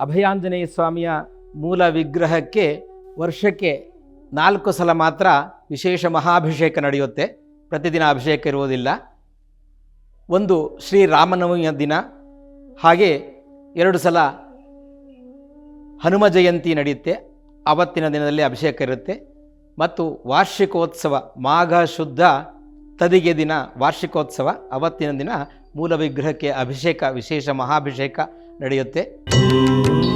ಅಭಯಾಂಜನೇಯ ಸ್ವಾಮಿಯ ಮೂಲ ವಿಗ್ರಹಕ್ಕೆ ವರ್ಷಕ್ಕೆ ನಾಲ್ಕು ಸಲ ಮಾತ್ರ ವಿಶೇಷ ಮಹಾಭಿಷೇಕ ನಡೆಯುತ್ತೆ. ಪ್ರತಿದಿನ ಅಭಿಷೇಕ ಇರುವುದಿಲ್ಲ. ಒಂದು ಶ್ರೀರಾಮನವಮಿಯ ದಿನ, ಹಾಗೆ ಎರಡು ಸಲ ಹನುಮ ಜಯಂತಿ ನಡೆಯುತ್ತೆ. ಆವತ್ತಿನ ದಿನದಲ್ಲಿ ಅಭಿಷೇಕ ಇರುತ್ತೆ. ಮತ್ತು ವಾರ್ಷಿಕೋತ್ಸವ, ಮಾಘ ಶುದ್ಧ ತದಿಗೆ ದಿನ, ವಾರ್ಷಿಕೋತ್ಸವ, ಅವತ್ತಿನ ದಿನ ಮೂಲ ವಿಗ್ರಹಕ್ಕೆ ಅಭಿಷೇಕ, ವಿಶೇಷ ಮಹಾಭಿಷೇಕ ನಡೆಯುತ್ತೆ. Ooh.